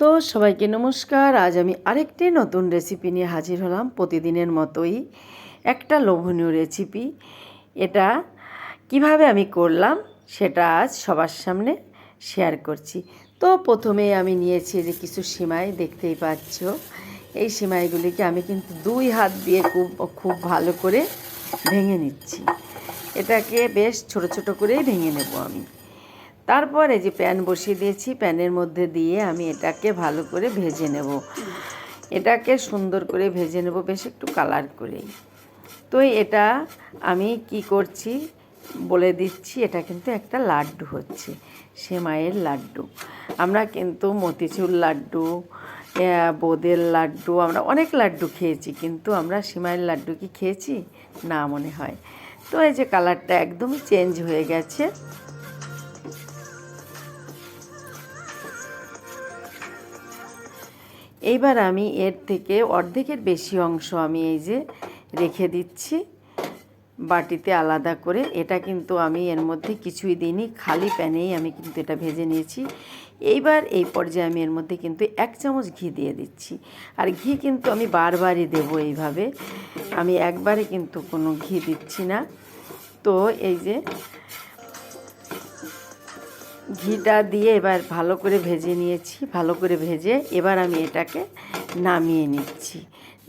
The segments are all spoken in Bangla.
তো সবাইকে নমস্কার। আজ আমি আরেকটি নতুন রেসিপি নিয়ে হাজির হলাম প্রতিদিনের মতোই। একটা লোভনীয় রেসিপি এটা কীভাবে আমি করলাম সেটা আজ সবার সামনে শেয়ার করছি। তো প্রথমে আমি নিয়েছি যে কিছু সিমাই, দেখতেই পাচ্ছ। এই সিমাইগুলিকে আমি কিন্তু দুই হাত দিয়ে খুব খুব ভালো করে ভেঙে নিচ্ছি। এটাকে বেশ ছোট ছোট করেই ভেঙে নেব আমি। তারপরে যে প্যান বসিয়ে দিয়েছি, প্যানের মধ্যে দিয়ে আমি এটাকে ভালো করে ভেজে নেব। এটাকে সুন্দর করে ভেজে নেব, বেশ একটু কালার করেই। তো এটা আমি কি করছি, বলে দিচ্ছি, এটা কিন্তু একটা লাড্ডু হচ্ছে, সেমাইয়ের লাড্ডু। আমরা কিন্তু মতিচুর লাড্ডু বোঁদের লাড্ডু, আমরা অনেক লাড্ডু খেয়েছি, কিন্তু আমরা সিমাইয়ের লাড্ডু কি খেয়েছি? না মনে হয়। তো এই যে কালারটা একদমই চেঞ্জ হয়ে গেছে। এইবার আমি এর থেকে অর্ধেকের বেশি অংশ আমি এই যে রেখে দিচ্ছি। বাটিতে আলাদা করে। এটা কিন্তু আমি এর মধ্যে কিছুই দিইনি। খালি প্যানেই আমি কিন্তু এটা ভেজে নিয়েছি। এইবার এই পর্যায়ে আমি এর মধ্যে কিন্তু এক চামচ ঘি দিয়ে দিচ্ছি। আর ঘি কিন্তু আমি বারবারই দেবো এইভাবে। আমি একবারে কিন্তু কোনো ঘি দিচ্ছি না। তো এই যে ঘিটা দিয়ে এবার ভালো করে ভেজে নিয়েছি, ভালো করে ভেজে এবার আমি এটাকে নামিয়ে নিচ্ছি।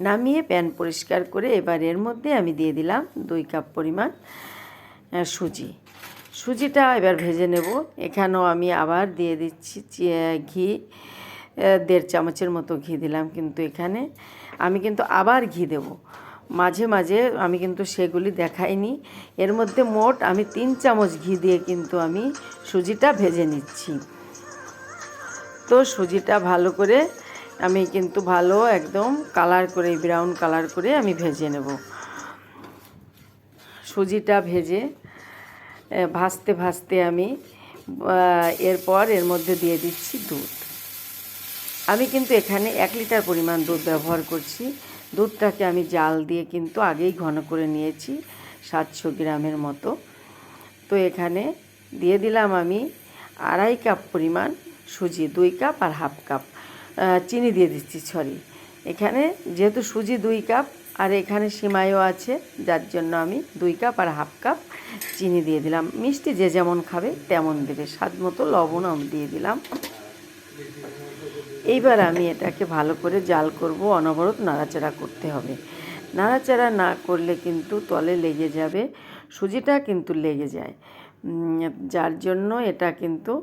নামিয়ে প্যান পরিষ্কার করে এবার এর মধ্যে আমি দিয়ে দিলাম দুই কাপ পরিমাণ সুজি। সুজিটা এবার ভেজে নেব। এখানেও আমি আবার দিয়ে দিচ্ছি ঘি দেড় চামচের মতো ঘি দিলাম কিন্তু এখানে। আমি কিন্তু আবার ঘি দেবো। মাঝে মাঝে আমি কিন্তু সেগুলি দেখাইনি। এর মধ্যে মোট আমি তিন চামচ ঘি দিয়ে কিন্তু আমি সুজিটা ভেজে নিচ্ছি। তো সুজিটা ভালো করে আমি কিন্তু ভালো একদম কালার করে, ব্রাউন কালার করে আমি ভেজে নেব। সুজিটা ভেজে ভাজতে ভাজতে আমি এরপর এর মধ্যে দিয়ে দিচ্ছি দুধ। আমি কিন্তু এখানে এক লিটার পরিমাণ দুধ ব্যবহার করছি। দুধটাকে আমি জাল দিয়ে কিন্তু আগেই ঘন করে নিয়েছি, সাতশো গ্রামের মতো। তো এখানে দিয়ে দিলাম আমি আড়াই কাপ পরিমাণ সুজি, দুই কাপ আর হাফ কাপ চিনি দিয়ে দিচ্ছি, সরি। এখানে যেহেতু সুজি দুই কাপ, আর এখানে সিমাইও আছে, যার জন্য আমি দুই কাপ আর হাফ কাপ চিনি দিয়ে দিলাম। মিষ্টি যে যেমন খাবে তেমন দেবে। স্বাদ মতো লবণ আমি দিয়ে দিলাম। এইবার আমি এটাকে ভালো করে জাল করব, অনবরত নাড়াচাড়া করতে হবে। নাড়াচাড়া না করলে কিন্তু তলে লেগে যাবে, সুজিটা কিন্তু লেগে যায়। যার জন্য এটা কিন্তু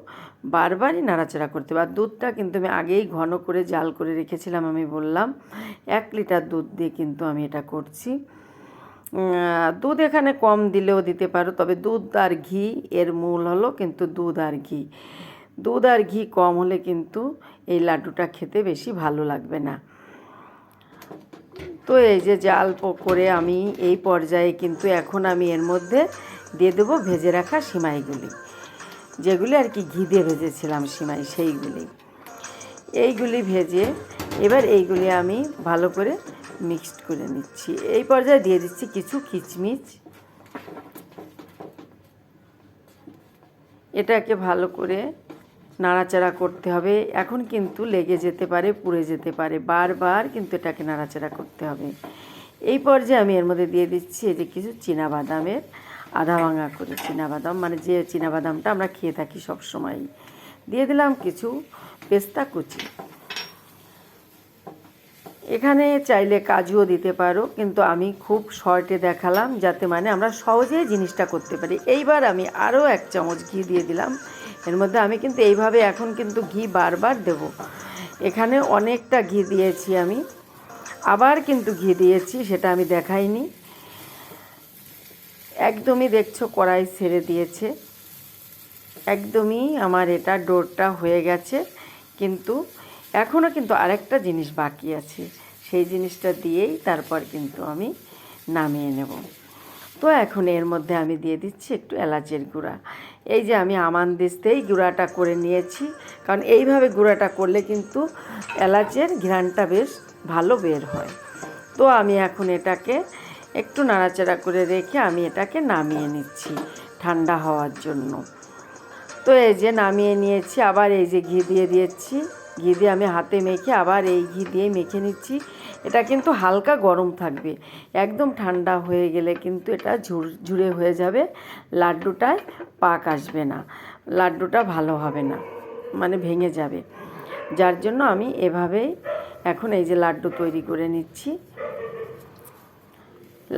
বারবারই নাড়াচাড়া করতে হবে। আর দুধটা কিন্তু আমি আগেই ঘন করে জাল করে রেখেছিলাম, আমি বললাম, এক লিটার দুধ দিয়ে কিন্তু আমি এটা করছি। দুধ এখানে কম দিলেও দিতে পারো, তবে দুধ আর ঘি, এর মূল হলো কিন্তু দুধ আর ঘি। দুধ আর ঘি কম হলে কিন্তু এই লাড্ডুটা খেতে বেশি ভালো লাগবে না। তো এই যে জাল করে আমি এই পর্যায়ে কিন্তু এখন আমি এর মধ্যে দিয়ে দেবো ভেজে রাখা সিমাইগুলি। যেগুলি আর কি ঘি দিয়ে ভেজেছিলাম সিমাই, সেইগুলি। এইগুলি ভেজে এবার এইগুলি আমি ভালো করে মিক্সড করে নিচ্ছি। এই পর্যায়ে দিয়ে দিচ্ছি কিছু কিচমিচ। এটাকে ভালো করে নাড়াচাড়া করতে হবে। এখন কিন্তু লেগে যেতে পারে, পুড়ে যেতে পারে। বারবার কিন্তু এটাকে নাড়াচাড়া করতে হবে। এই পর্যায়ে আমি এর মধ্যে দিয়ে দিচ্ছি এই যে কিছু বাদামের আধা ভাঙা করে বাদাম মানে যে বাদামটা আমরা খেয়ে থাকি সব সময় দিয়ে দিলাম কিছু পেস্তা কুচি। এখানে চাইলে কাজুও দিতে পারো, কিন্তু আমি খুব শর্টে দেখালাম, যাতে মানে আমরা সহজেই জিনিসটা করতে পারি। এইবার আমি আরও এক চামচ ঘি দিয়ে দিলাম। এর মধ্যে আমি কিন্তু এইভাবে এখন কিন্তু ঘি বারবার দেব। এখানে অনেকটা ঘি দিয়েছি আমি। আবার কিন্তু ঘি দিয়েছি, সেটা আমি দেখাইনি। একদমই দেখছ, কড়াই ছেড়ে দিয়েছে। একদমই আমার এটা ডোরটা হয়ে গেছে। কিন্তু এখনও কিন্তু আরেকটা জিনিস বাকি আছে। সেই জিনিসটা দিয়েই তারপর কিন্তু আমি নামিয়ে নেব। তো এখন এর মধ্যে আমি দিয়ে দিচ্ছি একটু এলাচের গুঁড়া। এই যে আমি আমানদিস্তেই গুঁড়াটা করে নিয়েছি, কারণ এইভাবে গুঁড়াটা করলে কিন্তু এলাচের ঘ্রাণটা বেশ ভালো বের হয়। তো আমি এখন এটাকে একটু নাড়াচাড়া করে রেখে আমি এটাকে নামিয়ে নিচ্ছি ঠান্ডা হওয়ার জন্য। তো এই যে নামিয়ে নিয়েছি, আবার এই যে ঘি দিয়ে দিয়েছি। ঘি দিয়ে আমি হাতে মেখে আবার এই ঘি দিয়ে মেখে নিচ্ছি। এটা কিন্তু হালকা গরম থাকবে। একদম ঠান্ডা হয়ে গেলে কিন্তু এটা ঝুরে হয়ে যাবে। লাড্ডুটায় পাক আসবে না। লাড্ডুটা ভালো হবে না মানে ভেঙে যাবে। যার জন্য আমি এভাবেই এখন এই যে লাড্ডু তৈরি করে নিচ্ছি।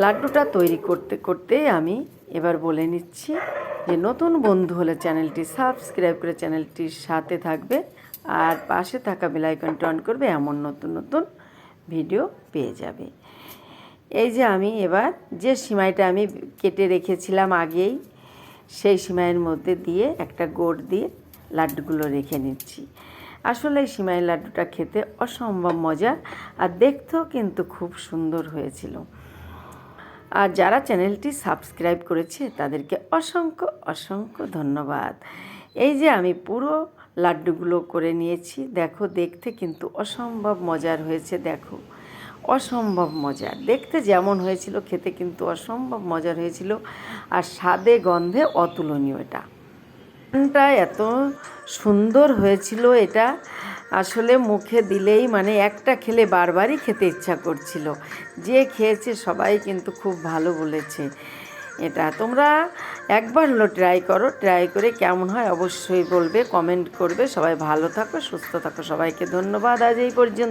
লাড্ডুটা তৈরি করতে করতেই আমি এবার বলে নিচ্ছি যে নতুন বন্ধু হলে চ্যানেলটি সাবস্ক্রাইব করে চ্যানেলটির সাথে থাকবে। আর পাশে থাকা বেলাইকনটি অন করবে এমন নতুন নতুন ভিডিও পেয়ে যাবে। এই যে আমি এবার যে সিমাইটা আমি কেটে রেখেছিলাম আগেই, সেই সিমাইয়ের মধ্যে দিয়ে একটা গোড় দিয়ে লাড্ডুগুলো রেখে নিচ্ছি। আসলে এই সিমাই লাড্ডুটা খেতে অসম্ভব মজা আর দেখতেও কিন্তু খুব সুন্দর হয়েছিল। আর যারা চ্যানেলটি সাবস্ক্রাইব করেছে, তাদেরকে অসংখ্য অসংখ্য ধন্যবাদ। এই যে আমি পুরো লাড্ডুগুলো করে নিয়েছি। দেখো, দেখতে কিন্তু অসম্ভব মজার হয়েছে, দেখো। অসম্ভব মজার। দেখতে যেমন হয়েছিল, খেতে কিন্তু অসম্ভব মজার হয়েছিল। আর স্বাদে, গন্ধে অতুলনীয় এটা। টা এত সুন্দর হয়েছিল এটা। আসলে মুখে দিলেই মানে একটা খেলে বারবারই খেতে ইচ্ছা করছিল। যে খেয়েছে সবাই কিন্তু খুব ভালো বলেছে। এটা তোমরা একবার হলো ট্রাই করো ট্রাই করে কেমন হয় অবশ্যই বলবে কমেন্ট করবে। সবাই ভালো থাকো, সুস্থ থাকো, সবাইকে ধন্যবাদ। আজ এই পর্যন্ত।